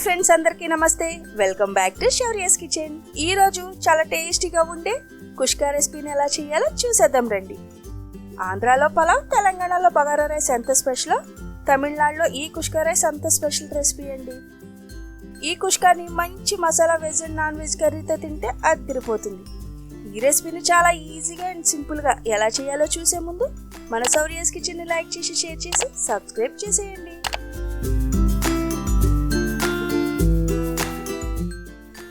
Hi friends అందరికీ నమస్తే. Welcome back to Shaurya's kitchen ఈ రోజు చాలా టేస్టీగా ఉండే కుష్కా రెసిపీని ఎలా చేయాలో చూసేద్దాం రండి. ఆంధ్రాలో పలావ్ తెలంగాణలో బగారా రైస్ ఎంత స్పెషల్? తమిళనాడులో ఈ కుష్కా రైస్ అంత స్పెషల్ రెసిపీ అండి. ఈ కుష్కాని మంచి masala veg and non veg కర్రీతో తింటే అదిరిపోతుంది. ఈ రెసిపీని చాలా ఈజీగా అండ్ సింపుల్గా ఎలా చేయాలో చూసే ముందు మన సౌరియస్ కిచెన్ని లైక్ చేసి షేర్ చేసి సబ్స్క్రైబ్ చేసేయండి.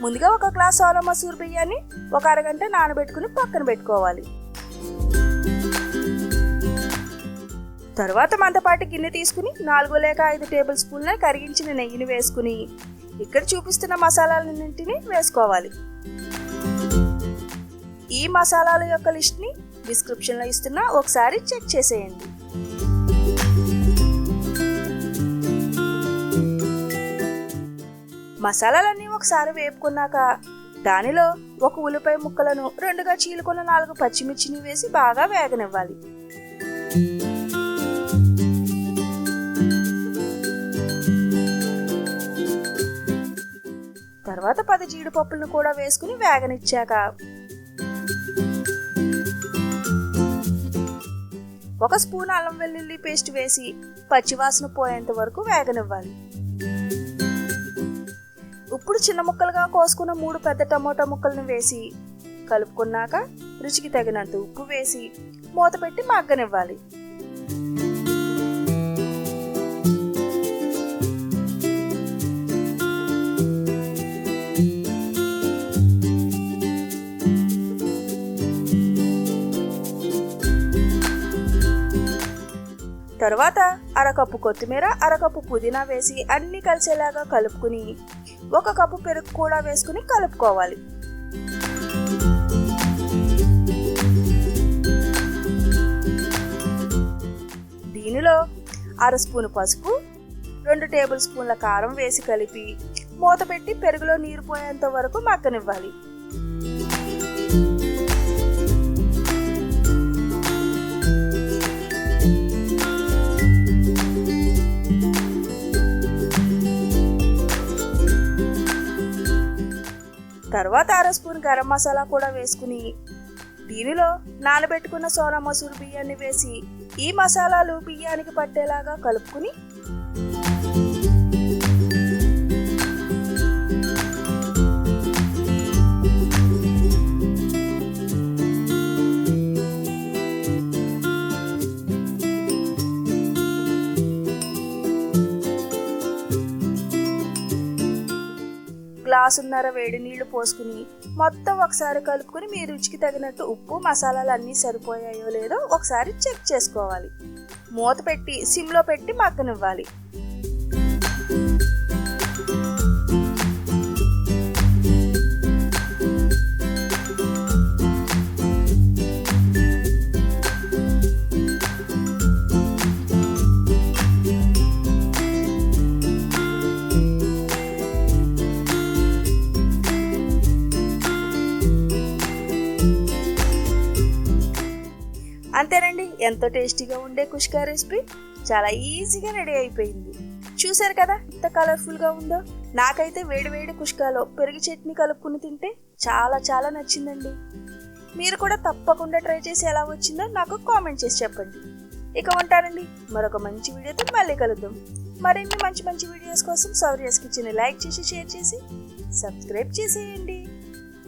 ముందుగా ఒక గ్లాస్ సోనా మసూర్ బియ్యాన్ని ఒక అరగంట నానబెట్టుకుని పక్కన పెట్టుకోవాలి. తర్వాత మందపాటి గిన్నె తీసుకుని నాలుగు లేక ఐదు టేబుల్ స్పూన్ల కరిగించిన నెయ్యిని వేసుకుని ఇక్కడ చూపిస్తున్న మసాలాలన్నింటినీ వేసుకోవాలి. ఈ మసాలాల యొక్క లిస్ట్ని డిస్క్రిప్షన్లో ఇస్తున్నా ఒకసారి చెక్ చేసేయండి. మసాలాలన్నీ ఒకసారి వేపుకున్నాక దానిలో ఒక ఉల్లిపాయ ముక్కలను రెండుగా చీలుకున్న నాలుగు పచ్చిమిర్చిని వేసి బాగా వేగనివ్వాలి. తర్వాత పది జీడిపప్పులను కూడా వేసుకుని వేగనిచ్చాక ఒక స్పూన్ అల్లం వెల్లుల్లి పేస్ట్ వేసి పచ్చివాసన పోయేంత వరకు వేగనివ్వాలి. ఇప్పుడు చిన్న ముక్కలుగా కోసుకున్న మూడు పెద్ద టమోటా ముక్కలను వేసి కలుపుకున్నాక రుచికి తగినంత ఉప్పు వేసి మూత పెట్టి మగ్గనివ్వాలి. తర్వాత అరకప్పు కొత్తిమీర అరకప్పు పుదీనా వేసి అన్ని కలిసేలాగా కలుపుకుని ఒక కప్పు పెరుగు కూడా వేసుకుని కలుపుకోవాలి. దీనిలో అర స్పూన్ పసుపు రెండు టేబుల్ స్పూన్ల కారం వేసి కలిపి మూత పెట్టి పెరుగులో నీరు పోయేంత వరకు మక్కనివ్వాలి తర్వాత అర స్పూన్ గరం మసాలా కూడా వేసుకుని దీనిలో నానబెట్టుకున్న సోనా మసూరు బియ్యాన్ని వేసి ఈ మసాలాలు బియ్యానికి పట్టేలాగా కలుపుకుని గ్లాసున్నర వేడి నీళ్ళు పోసుకుని మొత్తం ఒకసారి కలుపుకొని మీ రుచికి తగినట్టు ఉప్పు మసాలాలు అన్నీ సరిపోయాయో లేదో ఒకసారి చెక్ చేసుకోవాలి. మూత పెట్టి సిమ్లో పెట్టి మగ్గనివ్వాలి. ఎంతో టేస్టీగా ఉండే కుష్కా రెసిపీ చాలా ఈజీగా రెడీ అయిపోయింది. చూసారు కదా ఎంత కలర్ఫుల్గా ఉందో? నాకైతే వేడి వేడి కుష్కాలో పెరుగు చట్నీ కలుపుకుని తింటే చాలా చాలా నచ్చిందండి. మీరు కూడా తప్పకుండా ట్రై చేసి ఎలా వచ్చిందో నాకు కామెంట్ చేసి చెప్పండి. ఇక ఉంటానండి. మరొక మంచి వీడియోతో మళ్ళీ కలుద్దాం. మరిన్ని మంచి మంచి వీడియోస్ కోసం సౌర్యస్ కిచెన్ లైక్ చేసి షేర్ చేసి సబ్స్క్రైబ్ చేసేయండి.